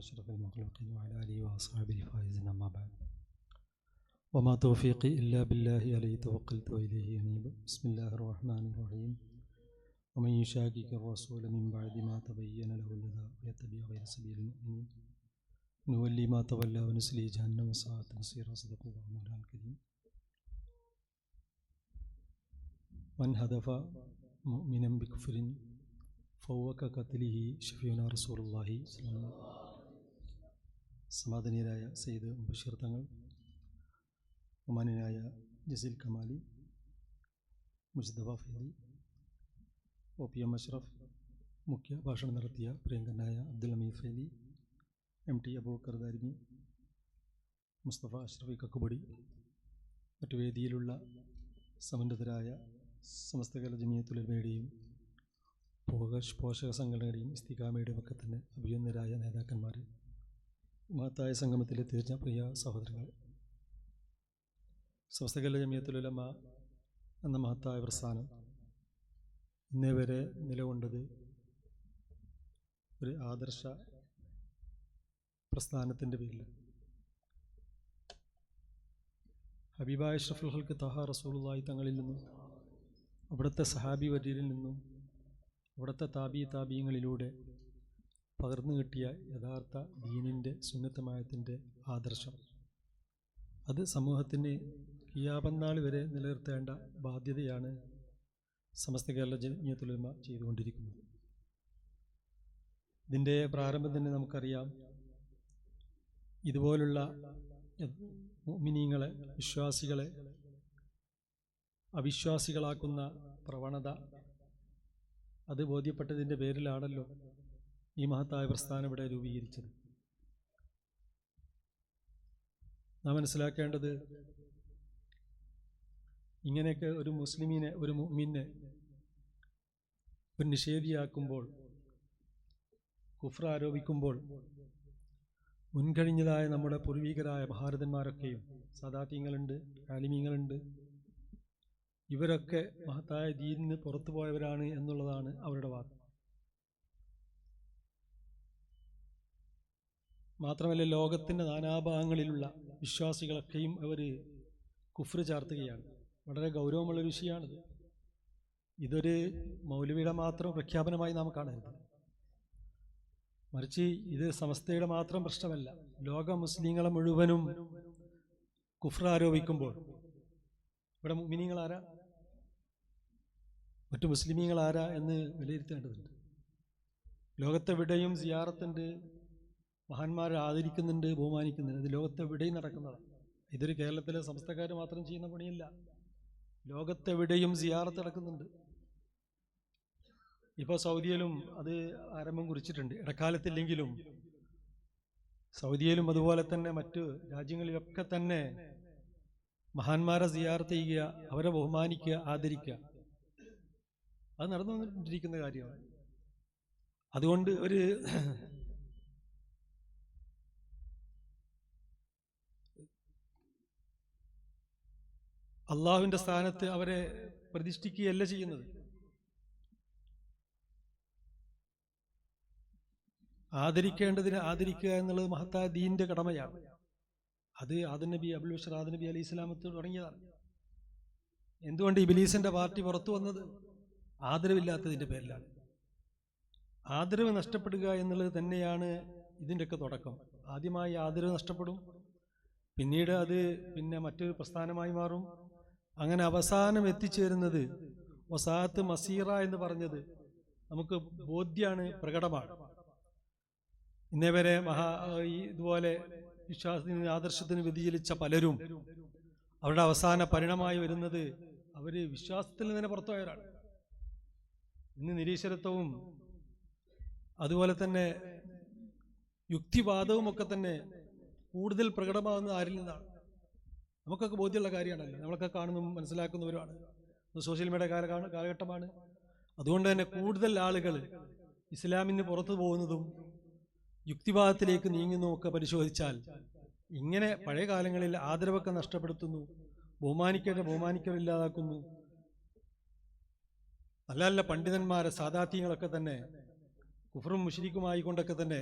أشرف المخلوقين وعلى آله وأصحابه الفائزين أما بعد. وما توفيقي إلا بالله عليه توكلت وإليه أنيب. بسم الله الرحمن الرحيم. ومن يشاكك الرسول من بعد ما تبين له الهدى ويتبع غير سبيل المؤمنين. نولي ما تولى ونسلي جهنم وساءت مصيرا صدق الله مولانا الكريم. من هدف مؤمنا بكفر فهو كقتله شفيعنا رسول الله صلى الله عليه وسلم. സമാധാനീയരായ സെയ്ദ് ബഷീർ തങ്ങൾ ഒമാനായ Jaseel Kamali Musthafa Faizy O P M Ashraf മുഖ്യ ഭാഷണം നടത്തിയ പ്രിയങ്കനായ അബ്ദുൽ ഹമീദ് ഫൈദി എം ടി അബൂക്കർ ദാരിമി മുസ്തഫ അഷ്റഫി കക്കുബടി മറ്റു വേദിയിലുള്ള സമന്വിതരായ സമസ്തകല ജമിയത്തുലമയുടെയും പോക പോഷക സംഘടനയുടെയും ഇസ്തികാമയുടെയും ഒക്കെ തന്നെ അഭിയുന്നരായ നേതാക്കന്മാർ മഹത്തായ സംഗമത്തിലെ തീർച്ച പ്രിയ സഹോദരങ്ങൾ സ്വസ്ഥകല ജമിയത്തിലുലമ എന്ന മഹത്തായ പ്രസ്ഥാനം ഇന്നേ വരെ നിലകൊണ്ടത് ഒരു ആദർശ പ്രസ്ഥാനത്തിന്റെ പേരിൽ ഹബീബായ ഷഫുൽ ഹൽക്ക് തഹ റസൂലുള്ളാഹി തങ്ങളിൽ നിന്നും അവിടുത്തെ സഹാബി വര്യരിൽ നിന്നും അവിടുത്തെ താബി താബീങ്ങളിലൂടെ പകർന്നു കിട്ടിയ യഥാർത്ഥ ദീനിന്റെ സുന്നത്തമായത്തിന്റെ ആദർശം. അത് സമൂഹത്തിന് കിയാപന്നാൾ വരെ നിലനിർത്തേണ്ട ബാധ്യതയാണ് സമസ്ത കേരള ജനീയത്തുലമ ചെയ്തുകൊണ്ടിരിക്കുന്നത്. ഇതിന്റെ പ്രാരംഭം തന്നെ നമുക്കറിയാം. ഇതുപോലുള്ള മിനിങ്ങളെ വിശ്വാസികളെ അവിശ്വാസികളാക്കുന്ന പ്രവണത അത് ബോധ്യപ്പെട്ടതിന്റെ പേരിലാണല്ലോ ഈ മഹത്തായ പ്രസ്ഥാനം ഇവിടെ രൂപീകരിച്ചത്. നാം മനസ്സിലാക്കേണ്ടത് ഇങ്ങനെയൊക്കെ ഒരു മുസ്ലിമിനെ ഒരു മുഅ്മിനെ ഒരു നിഷേധിയാക്കുമ്പോൾ കുഫ്ര ആരോപിക്കുമ്പോൾ മുൻകഴിഞ്ഞതായ നമ്മുടെ പൂർവീകരായ ഭാരതന്മാരൊക്കെയും സദാത്യങ്ങളുണ്ട് ആലിമീങ്ങളുണ്ട് ഇവരൊക്കെ മഹത്തായ ദീനിന് പുറത്തു പോയവരാണ് എന്നുള്ളതാണ് അവരുടെ വാദം മാത്രമല്ല ലോകത്തിന്റെ നാനാഭാഗങ്ങളിലുള്ള വിശ്വാസികളൊക്കെയും അവർ കുഫ്ര് ചാർത്തുകയാണ്. വളരെ ഗൗരവമുള്ളൊരു വിഷയമാണിത്. ഇതൊരു മൗലവിയുടെ മാത്രം പ്രഖ്യാപനമായി നാം കാണരുത്. മറിച്ച് ഇത് സമസ്തയുടെ മാത്രം പ്രശ്നമല്ല ലോക മുസ്ലിങ്ങളെ മുഴുവനും കുഫ്ര ആരോപിക്കുമ്പോൾ. ഇവിടെ മിനിങ്ങൾ ആരാ മറ്റു മുസ്ലിമീങ്ങൾ ആരാ എന്ന് വിലയിരുത്തേണ്ടതുണ്ട്. ലോകത്തെവിടെയും സിയാറത്തുണ്ട് മഹാന്മാരെ ആദരിക്കുന്നുണ്ട് ബഹുമാനിക്കുന്നുണ്ട്. ഇത് ലോകത്തെവിടെയും നടക്കുന്നതാണ്. ഇതൊരു കേരളത്തിലെ സംസ്ഥക്കാർ മാത്രം ചെയ്യുന്ന പണിയല്ല. ലോകത്തെവിടെയും സിയാറത്ത് നടക്കുന്നുണ്ട്. ഇപ്പോൾ സൗദിയിലും അത് ആരംഭം കുറിച്ചിട്ടുണ്ട്. ഇടക്കാലത്തില്ലെങ്കിലും സൗദിയിലും അതുപോലെ തന്നെ മറ്റു രാജ്യങ്ങളിലൊക്കെ തന്നെ മഹാന്മാരെ സിയാർത്ത് ചെയ്യുക അവരെ ബഹുമാനിക്കുക ആദരിക്കുക. അത് നടന്നു നടന്നുകൊണ്ടിരിക്കുന്ന കാര്യമാണ്. അതുകൊണ്ട് ഒരു അള്ളാഹുവിന്റെ സ്ഥാനത്ത് അവരെ പ്രതിഷ്ഠിക്കുകയല്ല ചെയ്യുന്നത്. ആദരിക്കേണ്ടതിന് ആദരിക്കുക എന്നുള്ളത് മഹത്തായ ദീന്റെ കടമയാണ്. അത് ആദൻ നബി അബുൽ ബഷർ ആദൻ നബി അലി ഇസ്ലാമത്ത് തുടങ്ങിയതാണ്. എന്തുകൊണ്ട് ഇബിലീസിന്റെ പാർട്ടി പുറത്തു വന്നത്? ആദരവില്ലാത്തതിന്റെ പേരിലാണ്. ആദരവ് നഷ്ടപ്പെടുക എന്നുള്ളത് തന്നെയാണ് ഇതിന്റെയൊക്കെ തുടക്കം. ആദ്യമായി ആദരവ് നഷ്ടപ്പെടും. പിന്നീട് അത് പിന്നെ മറ്റൊരു പ്രസ്ഥാനമായി മാറും. അങ്ങനെ അവസാനം എത്തിച്ചേരുന്നത് വസാത്ത് മസീറ എന്ന് പറഞ്ഞത് നമുക്ക് ബോധ്യാണ് പ്രകടമാണ്. ഇന്നേ വരെ മഹാ ഈ ഇതുപോലെ വിശ്വാസത്തിന് ആദർശത്തിന് വ്യതിചലിച്ച പലരും അവരുടെ അവസാന പരിണമായി വരുന്നത് അവർ വിശ്വാസത്തിൽ നിന്ന് തന്നെ പുറത്തുപോയവരാണ്. ഇന്ന് നിരീശ്വരത്വവും അതുപോലെ തന്നെ യുക്തിവാദവും ഒക്കെ തന്നെ കൂടുതൽ പ്രകടമാകുന്നത് ആരിൽ നിന്നാണ്. നമുക്കൊക്കെ ബോധ്യമുള്ള കാര്യമാണല്ലോ നമ്മളൊക്കെ കാണുന്നു മനസ്സിലാക്കുന്നവരുമാണ് സോഷ്യൽ മീഡിയ കാല കാലഘട്ടമാണ്. അതുകൊണ്ട് തന്നെ കൂടുതൽ ആളുകൾ ഇസ്ലാമിന് പുറത്തു പോകുന്നതും യുക്തിവാദത്തിലേക്ക് നീങ്ങുന്നതും ഒക്കെ പരിശോധിച്ചാൽ ഇങ്ങനെ പഴയ കാലങ്ങളിൽ ആദരവൊക്കെ നഷ്ടപ്പെടുത്തുന്നു ബഹുമാനിക്കേണ്ട ബഹുമാനിക്കലില്ലാതാക്കുന്നു നല്ല നല്ല പണ്ഡിതന്മാരെ സാധാത്യങ്ങളൊക്കെ തന്നെ കുഫറും മുഷിരിക്കുമായിക്കൊണ്ടൊക്കെ തന്നെ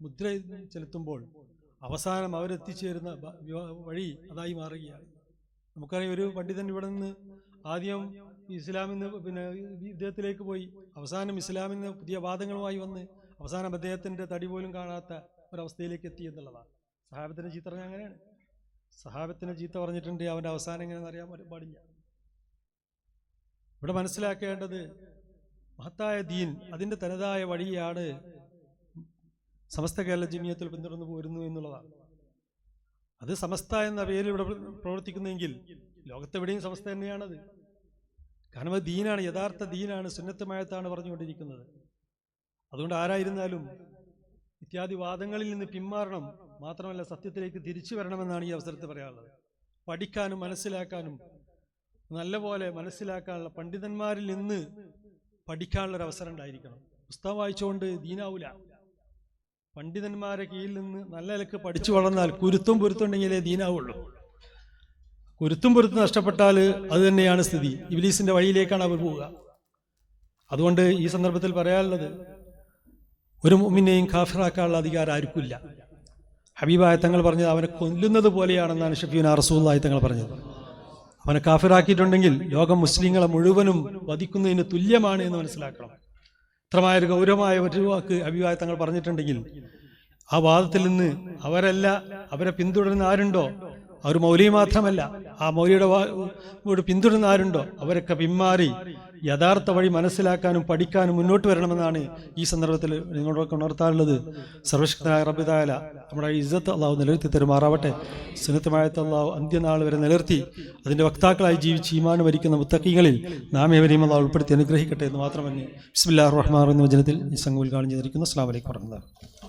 മുദ്ര ചെലുത്തുമ്പോൾ അവസാനം അവരെത്തിച്ചേരുന്ന വഴി അതായി മാറുകയാണ്. നമുക്കറിയാം ഒരു പണ്ഡിതൻ ഇവിടെ നിന്ന് ആദ്യം ഇസ്ലാമിൽ നിന്ന് പിന്നെ ഇദ്ദേഹത്തിലേക്ക് പോയി അവസാനം ഇസ്ലാമിൽ നിന്ന് പുതിയ വാദങ്ങളുമായി വന്ന് അവസാനം അദ്ദേഹത്തിന്റെ തടി പോലും കാണാത്ത ഒരവസ്ഥയിലേക്ക് എത്തി എന്നുള്ളതാണ്. സഹാബത്തിന്റെ ചീത്ത പറഞ്ഞാൽ അങ്ങനെയാണ്. സഹാബത്തിന്റെ ചീത്ത പറഞ്ഞിട്ടുണ്ട് അവന്റെ അവസാനം എങ്ങനെയെന്ന് അറിയാൻ പാടില്ല. ഇവിടെ മനസ്സിലാക്കേണ്ടത് മഹത്തായ ദീൻ അതിന്റെ തനതായ വഴിയാണ് സമസ്ത കേരള ജമിയത്തിൽ പിന്തുടർന്നു പോരുന്നു എന്നുള്ളതാണ്. അത് സമസ്ത എന്ന പേരിൽ ഇവിടെ പ്രവർത്തിക്കുന്നെങ്കിൽ ലോകത്തെവിടെയും സമസ്ത തന്നെയാണത്. കാരണം അത് ദീനാണ് യഥാർത്ഥ ദീനാണ് സുന്നത്തമായത്താണ് പറഞ്ഞുകൊണ്ടിരിക്കുന്നത്. അതുകൊണ്ട് ആരായിരുന്നാലും ഇത്യാദി വാദങ്ങളിൽ നിന്ന് പിന്മാറണം മാത്രമല്ല സത്യത്തിലേക്ക് തിരിച്ചു വരണമെന്നാണ് ഈ അവസരത്തിൽ പറയാനുള്ളത്. പഠിക്കാനും മനസ്സിലാക്കാനും നല്ലപോലെ മനസ്സിലാക്കാനുള്ള പണ്ഡിതന്മാരിൽ നിന്ന് പഠിക്കാനുള്ളൊരു അവസരം ഉണ്ടായിരിക്കണം. പുസ്തകം വായിച്ചുകൊണ്ട് ദീനാവൂല. പണ്ഡിതന്മാരെ കീഴിൽ നിന്ന് നല്ല നിലയ്ക്ക് പഠിച്ചു വളർന്നാൽ കുരുത്തും പൊരുത്തുണ്ടെങ്കിലേ ദീനാവുള്ളൂ. കുരുത്തും പൊരുത്തും നഷ്ടപ്പെട്ടാൽ അത് തന്നെയാണ് സ്ഥിതി. ഇബിലീസിന്റെ വഴിയിലേക്കാണ് അവർ പോവുക. അതുകൊണ്ട് ഈ സന്ദർഭത്തിൽ പറയാനുള്ളത് ഒരു മുമ്മിനെയും കാഫിറാക്കാനുള്ള അധികാരം ആർക്കില്ല ഹബീബായ തങ്ങൾ പറഞ്ഞത് അവനെ കൊല്ലുന്നത് പോലെയാണെന്നാണ് ഷഫീന റസൂല്ലായി തങ്ങൾ പറഞ്ഞത്. അവനെ കാഫിറാക്കിയിട്ടുണ്ടെങ്കിൽ ലോകം മുസ്ലിങ്ങളെ മുഴുവനും വധിക്കുന്നതിന് തുല്യമാണ് എന്ന് മനസ്സിലാക്കണം. ഇത്രമായ ഒരു ഗൗരവമായ ഒരു വാക്ക് അഭിപ്രായ തങ്ങൾ പറഞ്ഞിട്ടുണ്ടെങ്കിൽ ആ വാദത്തിൽ നിന്ന് അവരല്ല അവരെ പിന്തുടരുന്ന ആരുണ്ടോ? അവർ മൗലി മാത്രമല്ല. ആ മൗലിയുടെ പിന്തുടരുന്ന ആരുണ്ടോ? അവരൊക്കെ പിന്മാറി യഥാർത്ഥ വഴി മനസ്സിലാക്കാനും പഠിക്കാനും മുന്നോട്ട് വരണമെന്നാണ് ഈ സന്ദർഭത്തിൽ നിങ്ങളോടൊക്കെ ഉണർത്താറുള്ളത്. സർവശക്തനായ റബ്ബിതായാല നമ്മുടെ ഇജ്ജത്ത് അള്ളാഹു നിലനിർത്തി തരുമാറാവട്ടെ. സുനത്തമായ അള്ളാഹു അന്ത്യനാൾ വരെ നിലനിർത്തി അതിന്റെ വക്താക്കളായി ജീവിച്ച് ഈമാൻ വരിക്കുന്ന മുത്തക്കിങ്ങളിൽ നാം ഏവരെയും അള്ളാഹു ഉൾപ്പെടുത്തി അനുഗ്രഹിക്കട്ടെ എന്ന് മാത്രമല്ല. ബിസ്മില്ലാ റഹ്മാൻ എന്ന വചനത്തിൽ ഈ സംഘം ഉദ്ഘാടനം ചെയ്തിരിക്കുന്നു. അസ്ലാം വലൈക്കും വർഹമുല്ലാ